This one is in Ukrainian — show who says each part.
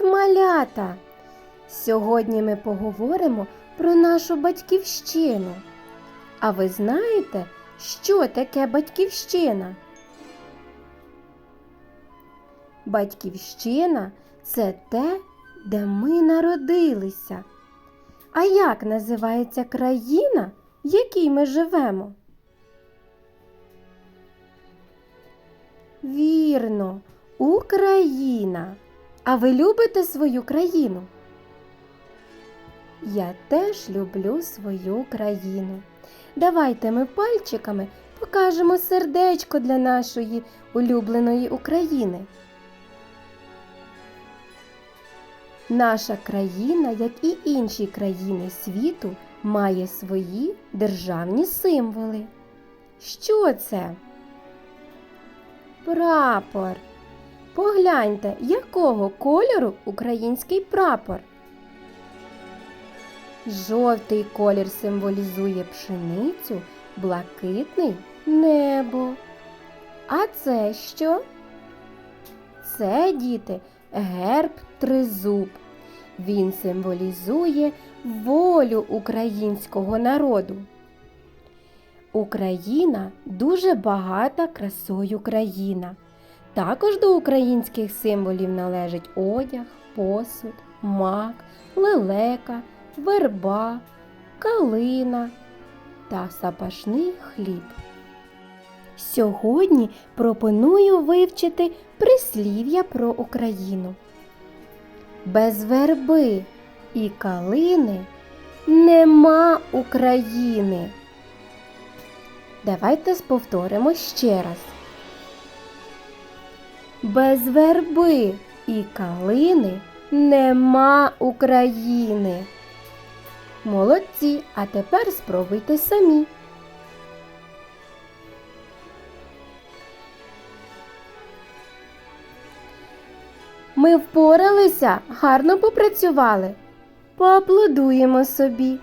Speaker 1: Привіт, малята! Сьогодні ми поговоримо про нашу батьківщину. А ви знаєте, що таке батьківщина? Батьківщина це те, де ми народилися. А як називається країна, в якій ми живемо? Вірно, Україна. А ви любите свою країну? Я теж люблю свою країну. Давайте ми пальчиками покажемо сердечко для нашої улюбленої України. Наша країна, як і інші країни світу, має свої державні символи. Що це? Прапор. Погляньте, якого кольору український прапор. Жовтий колір символізує пшеницю, блакитний небо. А це що? Це, діти, герб тризуб. Він символізує волю українського народу. Україна дуже багата красою країна. Також до українських символів належить одяг, посуд, мак, лелека, верба, калина та запашний хліб. Сьогодні пропоную вивчити прислів'я про Україну. Без верби і калини нема України. Давайте повторимо ще раз. Без верби і калини нема України. Молодці, а тепер спробуйте самі. Ми впоралися, гарно попрацювали. Поаплодуємо собі.